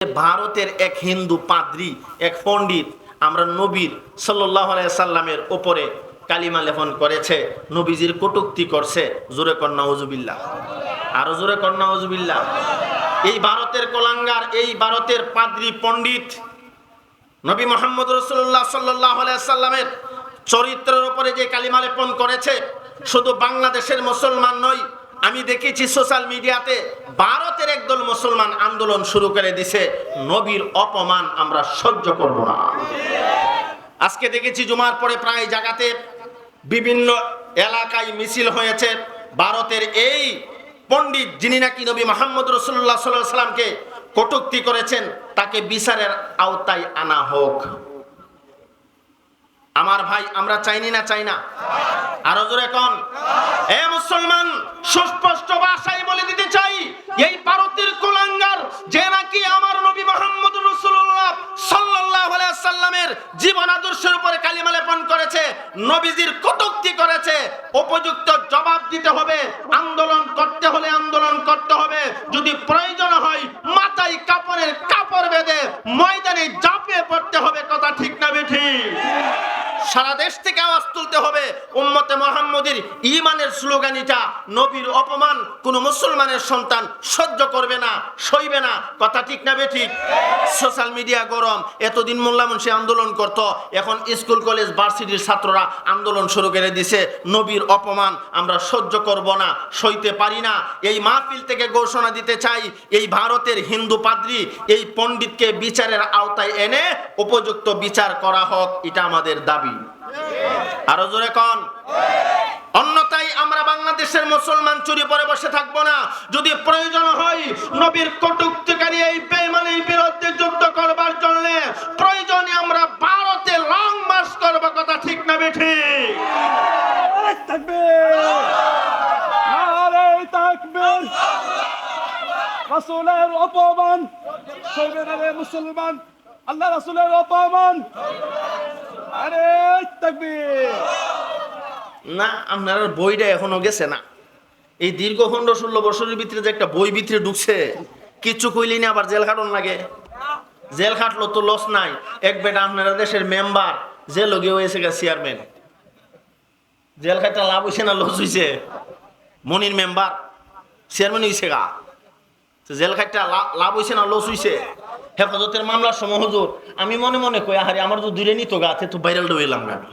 ভারতের এক হিন্দু পাদ্রি, এক পণ্ডিত আমরা নবীর সাল্লামের ওপরে কালিমা লেপন করেছে, নবীজির কটুক্তি করছে, জোরে কন্যা ওজুবিল্লাহ আরও জোরে কন্যা ওজুবিল্লাহ এই ভারতের কলাঙ্গার, এই ভারতের পাদ্রি পণ্ডিত নবী মোহাম্মদ রসুল্লাহ সাল্লাহ সাল্লামের চরিত্রের ওপরে যে কালিমা লেপন করেছে, শুধু বাংলাদেশের মুসলমান নয় আমি দেখেছি সোশ্যাল মিডিয়াতে ভারতের একদল মুসলমান আন্দোলন শুরু করে দিছে, নবীর অপমান আমরা সহ্য করব না। আজকে দেখেছি জুমার পরে প্রায় জায়গাতে বিভিন্ন এলাকায় মিছিল হয়েছে। ভারতের এই পণ্ডিত যিনি নাকি নবী মোহাম্মদ রসুল্লাহ সাল্লাহ সাল্লামকে কটুক্তি করেছেন, তাকে বিচারের আওতায় আনা হোক। আমার ভাই, আমরা চাইনি না চাই না? আরও জোরে কন। এ মুসলমান, সুস্পষ্ট ভাষায় বলে দিতে চাই, এই ভারতের কুলাঙ্গার যে নাকি আমার নবী মোহাম্মদ রাসূলুল্লাহ সাল্লাল্লাহু সাল্লামের জীবন আদর্শের উপরে কালিমা করেছে, নবীজির কটূক্তি করেছে, উপযুক্ত জবাব দিতে হবে, আন্দোলন করতে হলে আন্দোলন করতে হবে, যদি প্রয়োজন হয় মাথায় কাপড়ের কাপড় বেঁধে ময়দানে ঝাঁপিয়ে পড়তে হবে, কথা ঠিক না, বেঠিক। সারা দেশ থেকে আওয়াজ তুলতে হবে। উম্মতে মোহাম্মদের ইমানের স্লোগানিটা, নবীর অপমান, কোন মুসলমানের সন্তান সহ্য করবে না, সইবে না। কথা ঠিক না বেঠিক সোশ্যাল মিডিয়া গরম। এতদিন মোল্লা মুন্সি আন্দোলন করত, এখন স্কুল, কলেজ, ভার্সিটির ছাত্ররা আন্দোলন শুরু করে দিছে। নবীর অপমান, আমরা সহ্য করব না, সইতে পারি না। এই মাহফিল থেকে ঘোষণা দিতে চাই, এই ভারতের হিন্দু পাদ্রী, এই পণ্ডিতকে বিচারের আওতায় এনে উপযুক্ত বিচার করা হোক, এটা আমাদের দাবি। আরও জোরে কন। অন্যথায় আমরা বাংলাদেশের মুসলমান চুরি পরে বসে থাকব না। যদি প্রয়োজন হয়, নবীর কটুক্তিকারী এই বেমানের বিরুদ্ধে যুদ্ধ করবার জন্য প্রয়োজনে আমরা ভারতে লং মার্চ করব, কথা ঠিক না বেঠি রাসূলের অপমান মুসলমান, আল্লাহ রাসূলের অপমান। তাকবীর না, আপনার বইটা এখনও গেছে না। এই দীর্ঘ পনেরো ষোলো বছরের ভিতরে যে একটা বই ভিতরে ঢুকছে, কিচ্ছু কইলি না, আবার জেল খাটন লাগে। জেল খাটলো তো লস নাই। এক বেটা আপনারা দেশের মেম্বার যে লগে হয়েছে গা চেয়ারম্যান জেল খাটটা লাভ হয়েছে না লস হয়েছে মনির মেম্বার চেয়ারম্যান হয়েছে গা। জেল খাটটা লাভ হয়েছে না লস হয়েছে হেফাজতের মামলার সময় হুজুর, আমি মনে মনে কই, আহারে, আমার তো দূরে নিত গা, তে ভাইরাল হইলাম গা আমি।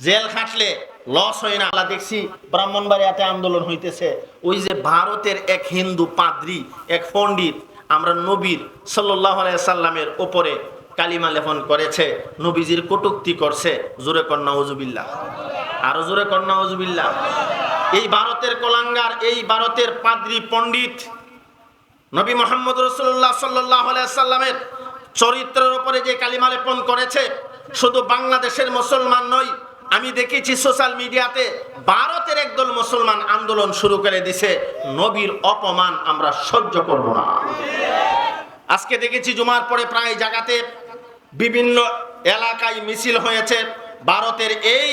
জেল খাটলে লস হয় না। আল্লাহ দেখছি ব্রাহ্মণবাড়িয়াতে আন্দোলন হইতেছে। ওই যে ভারতের এক হিন্দু পাদ্রি, এক পণ্ডিত, আমরা নবীর সাল্লাহ সাল্লামের ওপরে কালিমা লেপন করেছে। নবীজির কটুক্তি করছে। জোরে কন্যা ওজুবিল্লাহ আরও জোরে কন্যা ওজুবিল্লাহ এই ভারতের কলাঙ্গার, এই ভারতের পাদ্রি পণ্ডিত নবী মোহাম্মদ রসুল্লাহ সাল্লাহ সাল্লামের চরিত্রের ওপরে যে কালিমা লেপন করেছে, শুধু বাংলাদেশের মুসলমান নয় আমি দেখেছি সোশ্যাল মিডিয়াতে ভারতের একদল মুসলমান আন্দোলন শুরু করে দিছে, নবীর অপমান আমরা সহ্য করব না। আজকে দেখেছি জুমার পরে প্রায় জায়গাতে বিভিন্ন এলাকায় মিছিল হয়েছে। ভারতের এই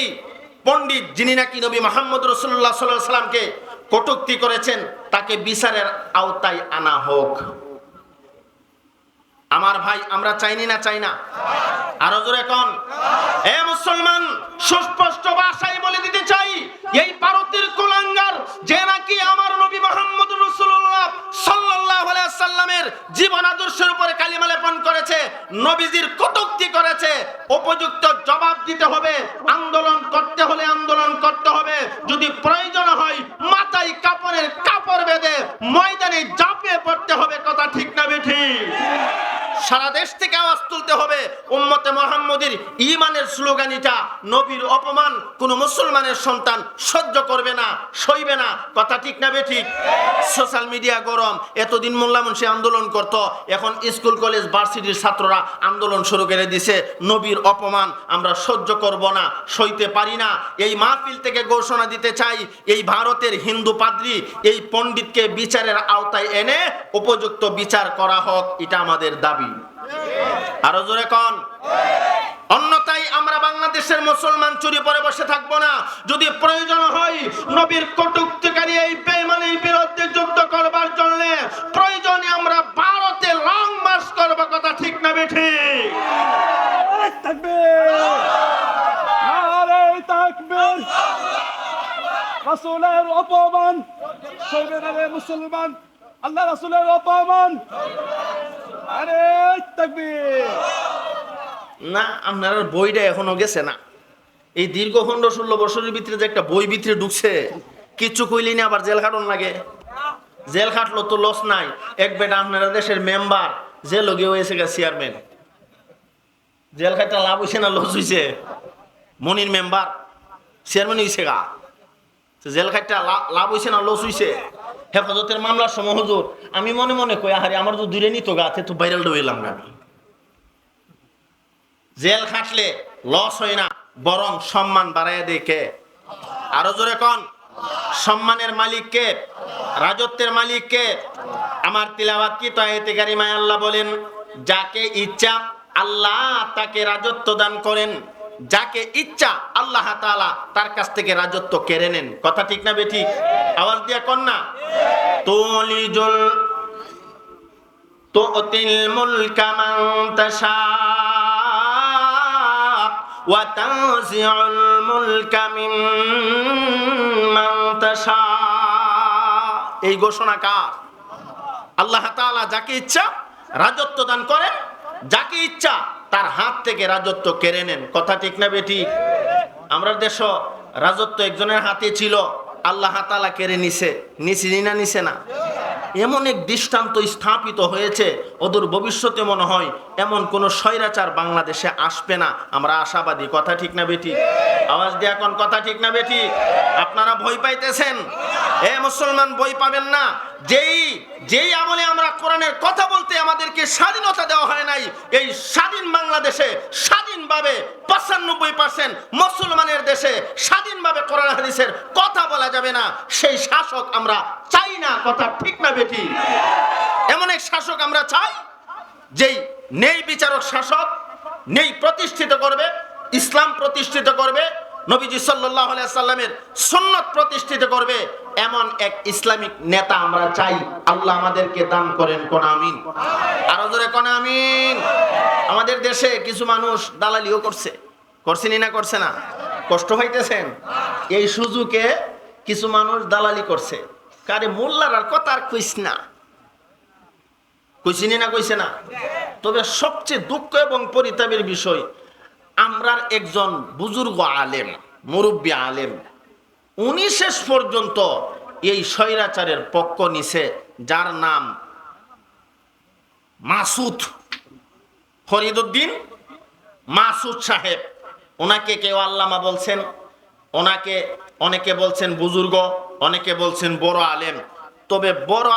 পণ্ডিত যিনি নাকি নবী মোহাম্মদ রসুল্লাহ সাল্লাহ সাল্লামকে কটুক্তি করেছেন, তাকে বিচারের আওতায় আনা হোক। আমার ভাই, আমরা চাইনি না চাই না? আরও জোরে কন। এ মুসলমান, সুস্পষ্ট ভাষায় বলে দিতে চাই, এই ভারতের কুলাঙ্গার যে নাকি আমার নবী মোহাম্মদ রসুল্লাহ সাল্লাল্লাহু সাল্লামের জীবন আদর্শের উপরে কালিমা করেছে, নবীজির কটূক্তি করেছে, উপযুক্ত জবাব দিতে হবে, আন্দোলন করতে হলে আন্দোলন করতে হবে, যদি প্রয়োজন হয় মাথায় কাপড়ের কাপড় বেঁধে ময়দানে ঝাঁপিয়ে পড়তে হবে, কথা ঠিক না, বেঠিক। সারা দেশ থেকে আওয়াজ তুলতে হবে উম্মতে মোহাম্মদের ইমানের স্লোগানিটা, নবীর অপমান কোন মুসলমানের সন্তান সহ্য করবে না, সইবে না। কথা ঠিক না বেঠিক সোশ্যাল মিডিয়া গরম। এতদিন মোল্লা মুন্সি আন্দোলন করত, এখন স্কুল, কলেজ, ভার্সিটির ছাত্ররা আন্দোলন শুরু করে দিছে। নবীর অপমান, আমরা সহ্য করব না, সইতে পারি না। এই মাহফিল থেকে ঘোষণা দিতে চাই, এই ভারতের হিন্দু পাদ্রী, এই পণ্ডিতকে বিচারের আওতায় এনে উপযুক্ত বিচার করা হোক, এটা আমাদের দাবি। আরও জোরে কন। অন্যথায় আমরা বাংলাদেশের মুসলমান চুরি পরে বসে থাকব না। যদি প্রয়োজন হয়, নবীর কটুক্তিকারী এই বেমানির বিরুদ্ধে যুদ্ধ করবার জন্য প্রয়োজনে আমরা ভারতে লং মার্চ করব, কথা ঠিক না বেঠি রাসূলের অপমান মুসলমান, আল্লাহ রাসূলের অপমান। তাকবীর। না, আপনার বইটা এখনও গেছে না। এই দীর্ঘ পনেরো ষোলো বছরের ভিতরে যে একটা বই ভিতরে ঢুকছে, কিচ্ছু কইলি না আবার জেল খাটন লাগে? জেল খাটলো তো লস নাই। এক বেটা আপনারা দেশের মেম্বার যে লগে হয়েছে গা চেয়ারম্যান জেল খাটটা লাভ হয়েছে না লস হয়েছে মনির মেম্বার চেয়ারম্যান হয়েছে গা। জেল খাটটা লাভ হয়েছে না লস হয়েছে হেফাজতের মামলার সময়, হুজুর, আমি মনে মনে কই, আহারে, আমার তো দূরে নিত গা তে তো ভাইরাল হইলাম না জেল খাটলে লস হয় না, বরং সম্মান বাড়াইয়া দেয় কে? আরও জোরে কন, সম্মানের মালিক কে? রাজত্বের মালিক কে? আমার তিলাবাত কি তাইতে কারিমায় আল্লাহ বলেন, যাকে ইচ্ছা আল্লাহ তাকে রাজত্ব দান করেন, যাকে ইচ্ছা আল্লাহ তাআলা তার কাছ থেকে রাজত্ব কেড়ে নেন। কথা ঠিক না বেঠি আওয়াজ দিয়া কন্যা তুলিজুল তুতিল মুলকা মান তাশা, ওয়া তানজিউল মুলকা মিম্মান তাশা। এই ঘোষণা কার? আল্লাহ তাআলা যাকে ইচ্ছা রাজত্ব দান করেন, যাকে ইচ্ছা তার হাত থেকে রাজত্ব কেড়ে নেন। কথা ঠিক না বেটি আমরা দেশ রাজত্ব একজনের হাতে ছিল। আল্লাহ তালা কেড়ে নিছে, নিছি না নিছে না? এমন এক দৃষ্টান্ত স্থাপিত হয়েছে ওদের ভবিষ্যতে মনে হয়, এমন কোন স্বৈরাচার বাংলাদেশে আসবে না। আমরা আশাবাদী, কথা ঠিক না বেটি আওয়াজ দিয়ে এখন কথা ঠিক না বেটি আপনারা ভয় পাইতেছেন? এ মুসলমান বই পাবেন না। যেই যেই আমলে আমরা কোরআনের কথা বলতে আমাদেরকে স্বাধীনতা দেওয়া হয় নাই, এই স্বাধীন বাংলাদেশে স্বাধীনভাবে পঁচানব্বই পার্সেন্ট মুসলমানের দেশে স্বাধীনভাবে কোরআন হাদিসের কথা বলা যাবে না। সেই শাসক আমরা চাই না, কথা ঠিক না বেটি এমন এক শাসক আমরা চাই, যেই নেই বিচারক শাসক, নেই প্রতিষ্ঠিত করবে ইসলাম প্রতিষ্ঠিত করবে, নবীজি সাল্লাহ সাল্লামের সুন্নত প্রতিষ্ঠিত করবে, এমন এক ইসলামিক নেতা আমরা চাই। আল্লাহ আমাদেরকে দান করেন, কোন আমিন। আরও জোরে কোন আমিন। আমাদের দেশে কিছু মানুষ দালালিও করছে। করছেনি না করছে না? কষ্ট হইতেছেন? এই সুযোগে কিছু মানুষ দালালি করছে। কারে মোল্লার আর কথা আর কইস না। কইছিনি না কইছে না? তবে সবচেয়ে দুঃখ এবং পরিতাপের বিষয় আমরার একজন বুজুর্গ আলেম, মুরব্বী আলেম, উনি শেষ পর্যন্ত এই স্বৈরাচারের পক্ষ নিছে, যার নাম মাসুদ ফরিদুদ্দিন মাসুদ সাহেব। ওনাকে কেউ আল্লামা বলছেন, ওনাকে অনেকে বলছেন বুজুর্গ, অনেকে বলছেন বড় আলেম। তবে বড়